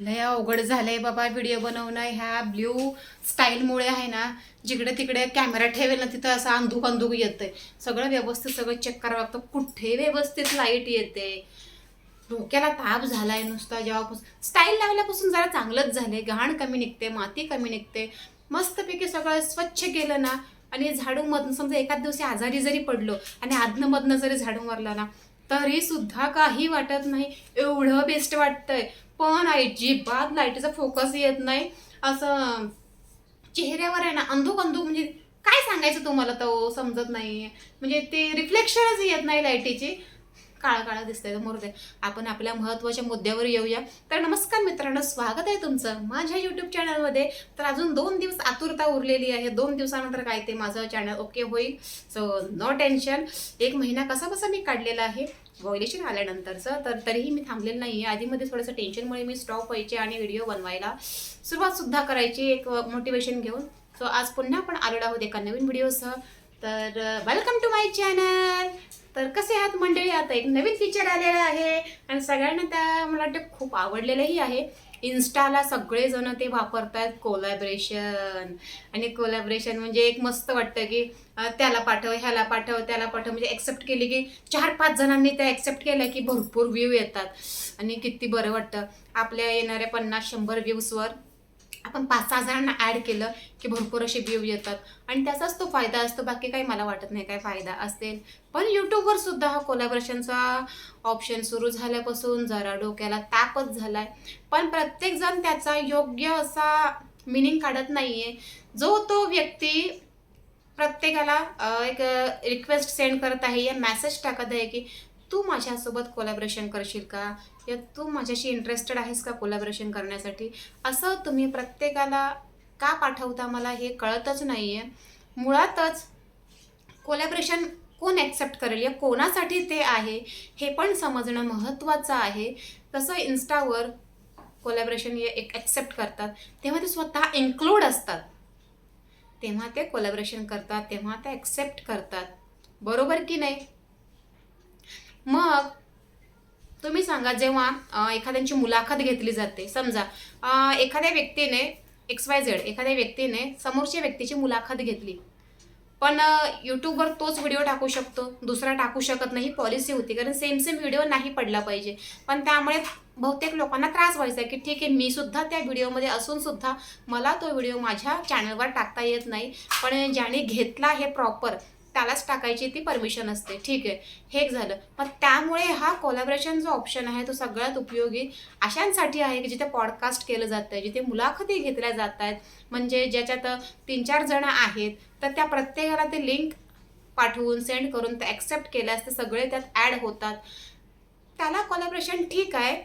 लय अवघड झालंय बाबा व्हिडिओ बनवणं. ह्या ब्ल्यू स्टाईलमुळे आहे ना जिकडे तिकडे कॅमेरा ठेवेल ना तिथं असं अंधुक अंधुक येतंय. सगळं व्यवस्थित सगळं चेक करावं लागतं. कुठे व्यवस्थित लाइट येते? डोक्याला ताप झालाय नुसता जेव्हापासून. स्टाईल लावल्यापासून जरा चांगलंच झालंय. घाण कमी निघते माती कमी निघते. मस्तपैकी सगळं स्वच्छ केलं ना आणि झाडू समजा एखाद दिवशी आजारी जरी पडलो आणि आधनमधनं जरी झाडू मारला ना तरी सुद्धा काही वाटत नाही. एवढं बेस्ट वाटतंय. पण अजिबात लाईटीचा फोकस येत नाही. असं चेहऱ्यावर आहे ना अंधुक अंधुक म्हणजे काय सांगायचं तुम्हाला तो समजत नाही म्हणजे ते रिफ्लेक्शनच येत नाही लाईटीची काळा काळा दिसतंय तर दे आपण आपल्या महत्त्वाच्या मुद्द्यावर येऊया. तर नमस्कार मित्रांनो स्वागत आहे तुमचं माझ्या युट्यूब चॅनलमध्ये तर अजून दोन दिवस आतुरता उरलेली आहे. दोन दिवसानंतर काय ते माझं चॅनल ओके होईल. सो नो टेन्शन एक महिना कसा कसा मी काढलेला आहे. व्हायलेशन आल्यानंतरचं. तर तरीही मी थांबलेलं नाही आहे आधीमध्ये थोडंसं टेन्शनमुळे मी स्टॉप व्हायचे आणि व्हिडिओ बनवायला सुरुवातसुद्धा करायची एक मोटिवेशन घेऊन. सो आज पुन्हा आपण आलेलो आहोत एका नवीन व्हिडिओसह तर वेलकम टू माय चॅनल तर कसे आहात मंडळी? आता एक नवीन फीचर आलेलं आहे आणि सगळ्यांना त्या मला वाटतं खूप आवडलेलंही आहे. इन्स्टाला सगळेजण ते वापरतात कोलॅबरेशन आणि कोलॅबरेशन म्हणजे एक मस्त वाटतं की त्याला पाठव ह्याला पाठव त्याला पाठव. म्हणजे ॲक्सेप्ट केली की चार पाच जणांनी त्या ॲक्सेप्ट केल्या की भरपूर व्ह्यू येतात. आणि किती बरं वाटतं. आपल्या येणाऱ्या पन्नास शंभर व्ह्यूजवर आपण पाच सहा जणांना ॲड केलं की भरपूर असे व्ह्यू येतात. आणि त्याचाच तो फायदा असतो बाकी काही मला वाटत नाही काय फायदा असेल. पण यूट्यूबवर सुद्धा हा कोलॅबरेशनचा ऑप्शन सुरू झाल्यापासून जरा डोक्याला तापच झाला आहे पण प्रत्येकजण त्याचा योग्य असा मिनिंग काढत नाही आहे जो तो व्यक्ती प्रत्येकाला एक रिक्वेस्ट सेंड करत आहे या मेसेज टाकत आहे की तू माझ्यासोबत कोलॅबरेशन करशील का? या तू माझ्याशी इंटरेस्टेड आहेस का कोलॅबरेशन करण्यासाठी? असं तुम्ही प्रत्येकाला का पाठवता मला हे कळतच नाही आहे मुळातच कोलॅबरेशन कोण ॲक्सेप्ट करेल? या कोणासाठी ते आहे? हे पण समजणं महत्त्वाचं आहे. तसं इन्स्टावर कोलॅबरेशन हे एक ॲक्सेप्ट करतात. तेव्हा ते स्वतः इन्क्लूड असतात. तेव्हा ते कोलॅबरेशन करतात तेव्हा ते ॲक्सेप्ट करतात. बरोबर की नाही? मग तुम्ही सांगा जेव्हा एखाद्यांची मुलाखत घेतली जाते समजा एखाद्या व्यक्तीने एक्स वाय झेड एखाद्या व्यक्तीने समोरच्या व्यक्तीची मुलाखत घेतली पण यूट्यूबवर तोच व्हिडिओ टाकू शकतो दुसरा टाकू शकत नाही पॉलिसी होती कारण सेम सेम व्हिडिओ नाही पडला पाहिजे. पण त्यामुळे बहुतेक लोकांना त्रास व्हायचा की ठीक आहे मी सुद्धा त्या व्हिडिओमध्ये असून सुद्धा मला तो व्हिडिओ माझ्या चॅनलवर टाकता येत नाही. पण ज्याने घेतला हे प्रॉपर त्यालाच टाकायची ती परमिशन असते. ठीक आहे. हे झालं. मग त्यामुळे हा कोलॅबरेशन जो ऑप्शन आहे तो सगळ्यात उपयोगी अशांसाठी आहे की जिथे पॉडकास्ट केलं जातं जिथे मुलाखती घेतल्या जात आहेत म्हणजे ज्याच्यात तीन चार जण आहेत तर त्या प्रत्येकाला ते लिंक पाठवून सेंड करून ते ॲक्सेप्ट केल्यास ते सगळे त्यात ॲड होतात. त्याला कोलॅबरेशन ठीक आहे.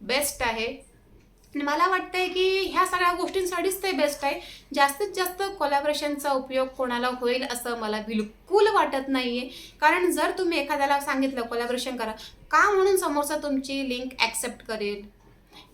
बेस्ट आहे. मला वाटतंय की ह्या सगळ्या गोष्टींसाठीच ते बेस्ट आहे. जास्तीत जास्त कोलॅबरेशनचा उपयोग कोणाला होईल असं मला बिलकुल वाटत नाही आहे कारण जर तुम्ही एखाद्याला सांगितलं कोलॅबरेशन करा का म्हणून समोरचा तुमची लिंक ॲक्सेप्ट करेल?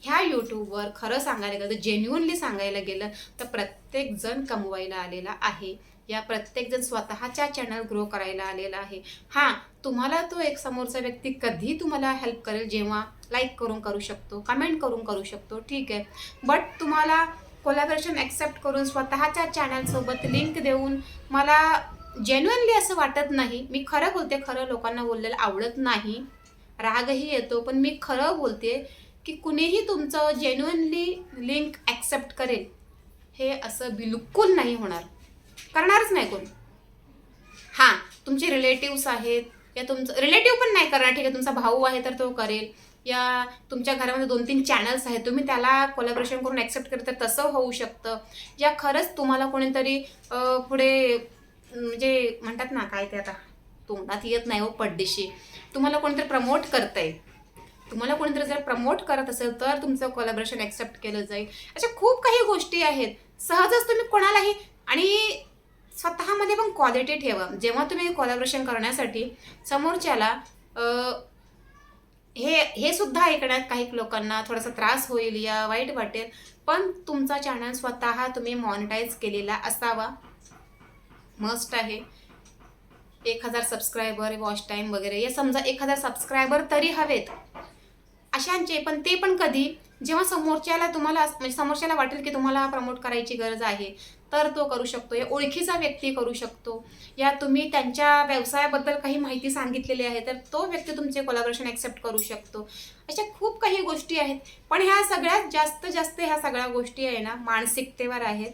ह्या यूट्यूबवर खरं सांगायला गेलं तर जेन्युअनली सांगायला गेलं तर प्रत्येकजण कमवायला आलेला आहे. या प्रत्येकजण स्वतःच्या चॅनल ग्रो करायला आलेला आहे. हां तुम्हाला तो एक समोरचा व्यक्ती कधी तुम्हाला हेल्प करेल जेव्हा लाईक करून करू शकतो कमेंट करून करू शकतो ठीक आहे. बट तुम्हाला कोलॅबरेशन ॲक्सेप्ट करून स्वतःच्या चॅनलसोबत लिंक देऊन मला जेन्युअनली असं वाटत नाही मी खरं बोलते खरं लोकांना बोललेलं आवडत नाही रागही येतो पण मी खरं बोलते की कुणीही तुमचं जेन्युअनली लिंक ॲक्सेप्ट करेल हे असं बिलकुल नाही होणार. करणारच नाही कोण. हां तुमचे रिलेटिव्स आहेत या तुमचं रिलेटिव्ह पण नाही करणार ठीक आहे तुमचा भाऊ आहे तर तो करेल. या तुमच्या घरामध्ये दोन तीन चॅनल्स आहेत तुम्ही त्याला कोलॅबरेशन करून ॲक्सेप्ट करत तर तसं होऊ शकतं. या खरंच तुम्हाला कोणीतरी पुढे म्हणजे म्हणतात ना काय ते आता तोंडात येत नाही हो पडदेशी तुम्हाला कोणीतरी प्रमोट करतंय. तुम्हाला कोणीतरी जर प्रमोट करत असेल तर तुमचं कोलॅबरेशन ॲक्सेप्ट केलं जाईल. अशा खूप काही गोष्टी आहेत. सहजच तुम्ही कोणालाही आणि स्वतःमध्ये पण क्वालिटी ठेवा. जेव्हा तुम्ही कोलॅबरेशन करण्यासाठी समोरच्याला हे हे सुद्धा ऐकण्यात काही लोकांना थोडासा त्रास होईल या वाईट वाटेल पण तुमचा चॅनल स्वतः तुम्ही मॉनिटाईज केलेला असावा. मस्ट आहे. एक हजार सबस्क्रायबर वॉच टाईम वगैरे. या समजा एक हजार सबस्क्रायबर तरी हवेत. अशांचे पण ते पण कधी जेव्हा समोरच्याला तुम्हाला म्हणजे समोरच्याला वाटेल की तुम्हाला प्रमोट करायची गरज आहे तर तो करू शकतो. या ओळखीचा व्यक्ती करू शकतो. या तुम्ही त्यांच्या व्यवसायाबद्दल काही माहिती सांगितलेली आहे तर तो व्यक्ती तुमचे कोलॅबरेशन ॲक्सेप्ट करू शकतो. अशा खूप काही गोष्टी आहेत. पण ह्या सगळ्यात जास्त जास्त ह्या सगळ्या गोष्टी आहे ना मानसिकतेवर आहेत.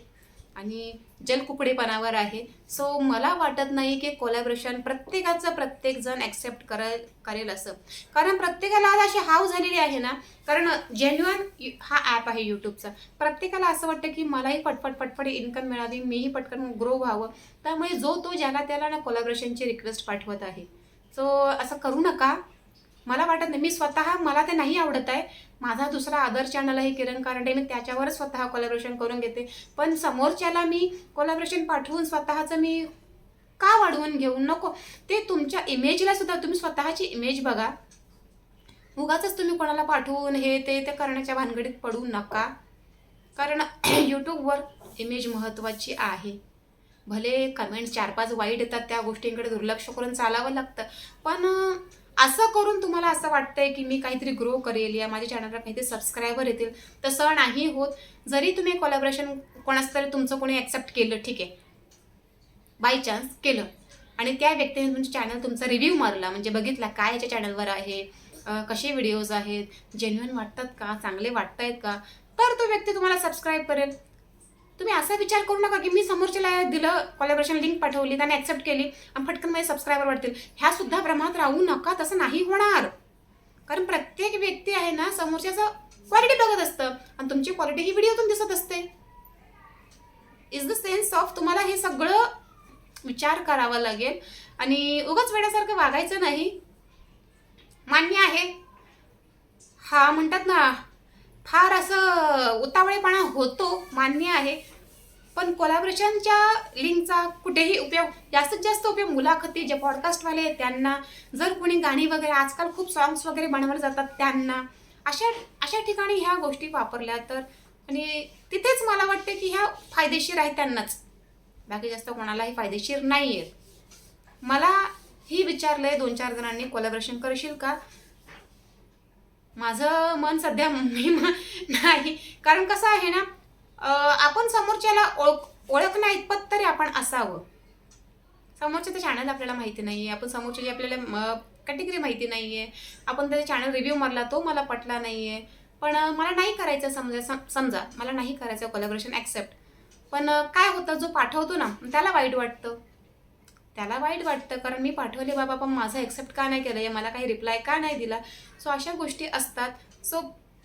आणि जलकुकडेपणावर आहे. सो मला वाटत नाही की कोलॅबरेशन प्रत्येकाचं प्रत्येकजण ॲक्सेप्ट करेल करेल असं. कारण प्रत्येकाला आज अशी हाव झालेली आहे ना. कारण जेन्युअन हा ॲप आहे यूट्यूबचा प्रत्येकाला असं वाटतं की मलाही पटपट पटपट इन्कम मिळावी मीही पटकन ग्रो व्हावं. त्यामुळे जो तो ज्याला त्याला ना कोलॅबरेशनची रिक्वेस्ट पाठवत आहे. सो असं करू नका. मला वाटत नाही. मी स्वतः मला ते नाही आवडत आहे. माझा दुसरा आदर चॅनल आहे किरण कारंडे. मी त्याच्यावरच स्वतः कोलॅबरेशन करून घेते. पण समोरच्याला मी कोलॅबरेशन पाठवून स्वतःचं मी का वाढवून घेऊ? नको. ते तुमच्या इमेजला सुद्धा तुम्ही स्वतःची इमेज बघा. उगाच तुम्ही कोणाला पाठवून हे ते ते करण्याच्या भानगडीत पडू नका. कारण यूट्यूबवर इमेज महत्त्वाची आहे. भले कमेंट चार पाच वाईट येतात त्या गोष्टींकडे दुर्लक्ष करून चालावं लागतं. पण असं करून तुम्हाला असं वाटतंय की मी काहीतरी ग्रो करेल या माझ्या चॅनलला काहीतरी सबस्क्रायबर येतील तसं नाही होत. जरी तुम्ही कोलॅबरेशन कोणाचं तरी तुमचं कोणी ॲक्सेप्ट केलं ठीक आहे. बाय चान्स केलं. आणि त्या व्यक्तीने तुमचं चॅनल तुमचा रिव्ह्यू मारला म्हणजे बघितला काय याच्या चॅनलवर आहे कसे व्हिडिओज आहेत जेन्युअन वाटतात का चांगले वाटत आहेत का तर तो व्यक्ती तुम्हाला सबस्क्राईब करेल. तुम्ही असा विचार करू नका की मी समोरच्याला दिलं कॉलॅबरेशन लिंक पाठवली त्याने ॲक्सेप्ट केली आणि फटकन माझे सबस्क्रायबर वाढतील ह्या सुद्धा भ्रमात राहू नका तसं नाही होणार. कारण प्रत्येक व्यक्ती आहे ना समोरच्याचं क्वालिटी बघत असतं आणि तुमची क्वालिटी ही व्हिडिओतून दिसत असते. इज द सेन्स ऑफ तुम्हाला हे सगळं विचार करावा लागेल. आणि उगाच वेड्यासारखं वागायचं नाही. मान्य आहे. हा म्हणतात ना फार असं उतावळेपणा होतो मान्य आहे. पण कोलॅबरेशनच्या लिंकचा कुठेही उपयोग जास्तीत जास्त उपयोग मुलाखती जे पॉडकास्टवाले आहेत त्यांना जर कोणी गाणी वगैरे आजकाल खूप सॉंग्स वगैरे बनवले जातात त्यांना अशा अशा ठिकाणी ह्या गोष्टी वापरल्या तर आणि तिथेच मला वाटते की ह्या फायदेशीर आहेत त्यांनाच. बाकी जास्त कोणालाही फायदेशीर नाही आहेत मला ही विचारलं आहे दोन चार जणांनी कोलॅबरेशन करशील का? माझं मन सध्या मी नाही. कारण कसं आहे ना आपण समोरच्याला ओळख ओळखण्या इतपत तरी आपण असावं. समोरच्या चॅनल आपल्याला माहिती नाही आहे आपण समोरच्याची आपल्याला कॅटेगरी माहिती नाही आहे आपण त्याचा चॅनल रिव्ह्यू मारला तो मला पटला नाही आहे पण मला नाही करायचं समजा सम- समजा मला नाही करायचं कोलॅबरेशन ॲक्सेप्ट पण काय होतं जो पाठवतो ना त्याला वाईट वाटतं. त्याला वाईट वाटतं कारण मी पाठवले बाबा पण माझं ॲक्सेप्ट का नाही केलं? मला काही रिप्लाय का नाही दिला? सो अशा गोष्टी असतात. सो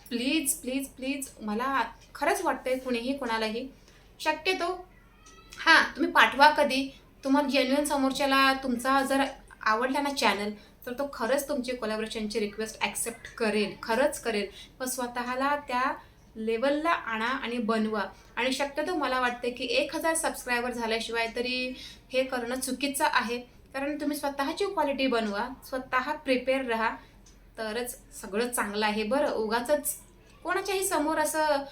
प्लीज प्लीज प्लीज मला खरंच वाटतंय कुणीही कोणालाही. शक्यतो हां तुम्ही पाठवा कधी. तुम्हाला जेन्युअन समोरच्याला तुमचा जर आवडला ना चॅनल तर तो खरंच तुमची कोलॅबरेशनची रिक्वेस्ट ॲक्सेप्ट करेल. खरंच करेल. पण स्वतःला त्या लेवलला आणा आणि बनवा. आणि शक्यतो मला वाटते की एक हजार सबस्क्रायबर झाल्याशिवाय तरी हे करणं चुकीचं आहे. कारण तुम्ही स्वतःची क्वालिटी बनवा स्वतः प्रिपेअर राहा तरच सगळं चांगलं आहे. बरं उगाच कोणाच्याही समोर असं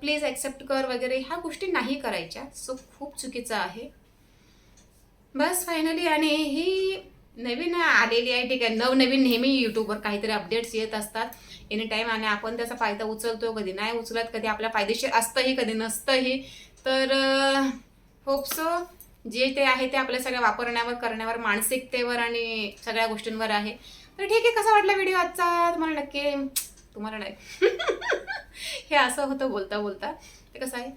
प्लीज ॲक्सेप्ट कर वगैरे ह्या गोष्टी नाही करायच्या. सो खूप चुकीचं आहे. बस फायनली आणि ही नवीन आलेली आहे ठीक आहे. नवनवीन नेहमी यूट्यूबवर काहीतरी अपडेट्स येत असतात. एनी टाईम आणि आपण त्याचा फायदा उचलतो कधी? नाही उचलत कधी आपल्या फायदेशीर असतंही कधी नसतंही. तर होपसो जे ते आहे ते आपल्या सगळ्या वापरण्यावर करण्यावर मानसिकतेवर आणि सगळ्या गोष्टींवर आहे. तर ठीक आहे कसा वाटला व्हिडिओ आजचा? तुम्हाला नक्की तुम्हाला नाही. हे असं होतं बोलता बोलता. ते कसं आहे?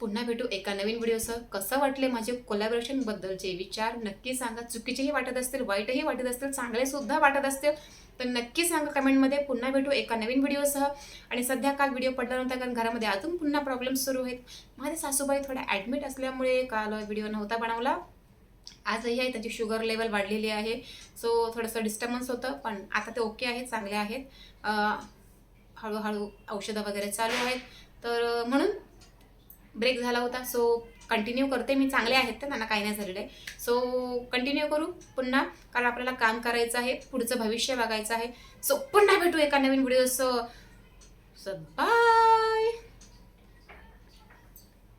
पुन्हा भेटू एका नवीन व्हिडिओसह. कसं वाटले माझे कोलॅबरेशनबद्दलचे विचार? नक्की सांगा. चुकीचेही वाटत असतील वाईटही वाटत असतील चांगलेसुद्धा वाटत असतील तर नक्की सांगा कमेंटमध्ये पुन्हा भेटू एका नवीन व्हिडिओसह. आणि सध्या काल व्हिडिओ पडला नव्हता कारण घरामध्ये अजून पुन्हा प्रॉब्लेम सुरू आहेत. माझे सासूबाई थोड्या ॲडमिट असल्यामुळे काल व्हिडिओ नव्हता बनवला. आजही आहे त्यांची शुगर लेवल वाढलेली आहे. सो थोडंसं डिस्टर्बन्स होतं पण आता ते ओके आहेत चांगले आहेत. हळूहळू औषधं वगैरे चालू आहेत. तर म्हणून ब्रेक झाला होता. सो कंटिन्यू करते. मी चांगले आहेत तर त्यांना काही नाही झालेलं आहे. सो कंटिन्यू करू पुन्हा. कारण आपल्याला काम करायचं आहे. पुढचं भविष्य बघायचं आहे. सो पुन्हा भेटू एका नवीन व्हिडिओ सो बाय